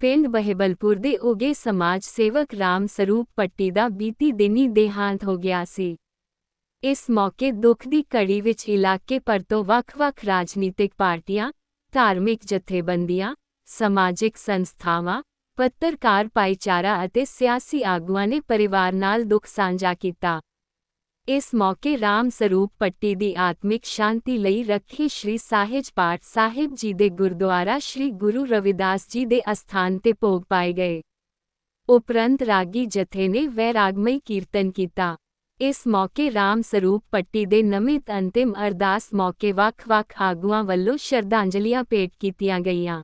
ਪਿੰਡ ਬਹਿਬਲਪੁਰ ਦੇ ਉਗੇ ਸਮਾਜ ਸੇਵਕ ਰਾਮ ਸਰੂਪ ਪੱਟੀ ਦਾ ਬੀਤੀ ਦਿਨੀ ਦੇਹਾਂਤ ਹੋ ਗਿਆ ਸੀ। ਇਸ ਮੌਕੇ ਦੁੱਖ ਦੀ ਕੜੀ ਵਿੱਚ ਇਲਾਕੇ ਭਰ ਤੋਂ ਵੱਖ-ਵੱਖ ਰਾਜਨੀਤਿਕ ਪਾਰਟੀਆਂ, ਧਾਰਮਿਕ ਜਥੇਬੰਦੀਆਂ, ਸਮਾਜਿਕ ਸੰਸਥਾਵਾਂ, ਪੱਤਰਕਾਰ ਭਾਈਚਾਰਾ ਅਤੇ ਸਿਆਸੀ ਆਗੂਆਂ ਨੇ ਪਰਿਵਾਰ ਨਾਲ ਦੁੱਖ ਸਾਂਝਾ ਕੀਤਾ। ਇਸ ਮੌਕੇ ਰਾਮ ਸਰੂਪ ਪੱਟੀ ਦੀ ਆਤਮਿਕ ਸ਼ਾਂਤੀ ਲਈ ਰੱਖੀ ਸ਼੍ਰੀ ਸਾਹਿਜ ਪਾਠ ਸਾਹਿਬ ਜੀ ਦੇ ਗੁਰਦੁਆਰਾ ਸ਼੍ਰੀ ਗੁਰੂ ਰਵਿਦਾਸ ਜੀ ਦੇ ਅਸਥਾਨ ਤੇ ਭੋਗ ਪਾਏ ਗਏ ਉਪਰੰਤ ਰਾਗੀ ਜਥੇ ਨੇ ਵੈਰਾਗਮਈ ਕੀਰਤਨ ਕੀਤਾ ਇਸ ਮੌਕੇ ਰਾਮ ਸਰੂਪ ਪੱਟੀ ਦੇ ਨਮਿਤ ਅੰਤਿਮ ਅਰਦਾਸ ਮੌਕੇ ਵੱਖ-ਵੱਖ ਆਗੂਆਂ ਵੱਲੋਂ ਸ਼ਰਧਾਂਜਲੀਆਂ ਭੇਟ ਕੀਤੀਆਂ ਗਈਆਂ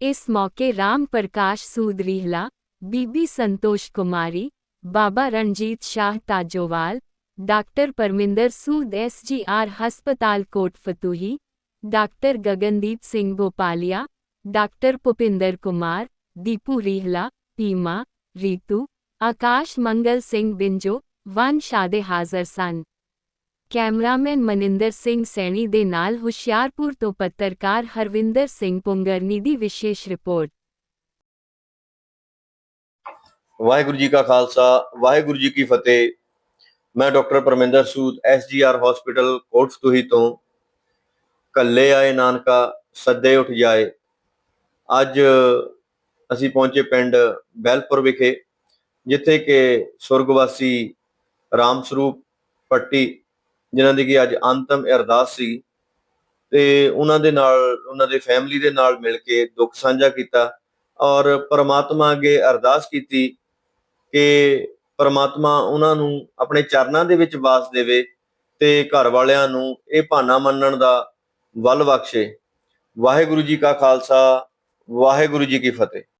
ਇਸ ਮੌਕੇ ਰਾਮ ਪ੍ਰਕਾਸ਼ ਸੂਦ ਰੀਹਲਾ ਬੀਬੀ ਸੰਤੋਸ਼ ਕੁਮਾਰੀ ਬਾਬਾ ਰਣਜੀਤ ਸ਼ਾਹ ਤਾਜੋਵਾਲ ਡਾਕਟਰ ਪਰਮਿੰਦਰ ਸੂਦ ਐਸਜੀਆਰ ਹਸਪਤਾਲ ਕੋਟ ਫਤੂਹੀ, ਡਾਕਟਰ ਗਗਨਦੀਪ ਸਿੰਘ ਭੋਪਾਲੀਆ, ਡਾਕਟਰ ਭੁਪਿੰਦਰ ਕੁਮਾਰ, ਦੀਪੂ ਰੀਹਲਾ ਪੀਮਾ ਰੀਤੂ, ਆਕਾਸ਼ ਮੰਗਲ ਸਿੰਘ ਬਿੰਜੋ, ਵਨ ਸ਼ਾਦੇ ਹਾਜ਼ਰ ਸਨ। ਕੈਮਰਾਮੈਨ ਮਨਿੰਦਰ ਸਿੰਘ ਸੈਣੀ ਦੇ ਨਾਲ ਹੁਸ਼ਿਆਰਪੁਰ ਤੋਂ ਪੱਤਰਕਾਰ ਹਰਵਿੰਦਰ ਸਿੰਘ ਪੁੰਗਰਨੀ ਦੀ ਵਿਸ਼ੇਸ਼ ਰਿਪੋਰਟ। ਵਾਹਿਗੁਰੂ ਜੀ ਕਾ ਖਾਲਸਾ, ਵਾਹਿਗੁਰੂ ਜੀ ਕੀ ਫਤਿਹ। ਮੈਂ doctor Parminder Sood SGR hospital Kotfatuhi ਤੋਂ। ਕੱਲੇ ਆਏ ਨਾਨਕਾ, ਸੱਦੇ ਉੱਠ ਜਾਏ। ਅੱਜ ਅਸੀਂ ਪਹੁੰਚੇ ਪਿੰਡ ਬੈਲਪੁਰ ਵਿਖੇ, ਜਿੱਥੇ ਕਿ ਸੁਰਗਵਾਸੀ ਰਾਮ ਸਰੂਪ ਪੱਟੀ, ਜਿਨ੍ਹਾਂ ਦੀ ਕਿ ਅੱਜ ਅੰਤਮ ਅਰਦਾਸ ਸੀ, ਤੇ ਉਹਨਾਂ ਦੇ ਨਾਲ, ਉਹਨਾਂ ਦੇ ਫੈਮਿਲੀ ਦੇ ਨਾਲ ਮਿਲ ਕੇ ਦੁੱਖ ਸਾਂਝਾ ਕੀਤਾ ਔਰ ਪਰਮਾਤਮਾ ਅੱਗੇ ਅਰਦਾਸ ਕੀਤੀ ਕਿ ਪਰਮਾਤਮਾ ਉਹਨਾਂ ਨੂੰ ਆਪਣੇ ਚਰਨਾਂ ਦੇ ਵਿੱਚ ਵਾਸ ਦੇਵੇ ਤੇ ਘਰ ਵਾਲਿਆਂ ਨੂੰ ਇਹ ਭਾਣਾ ਮੰਨਣ ਦਾ ਵੱਲ ਬਖਸ਼ੇ। ਵਾਹਿਗੁਰੂ ਜੀ ਕਾ ਖਾਲਸਾ, ਵਾਹਿਗੁਰੂ ਜੀ ਕੀ ਫਤਿਹ।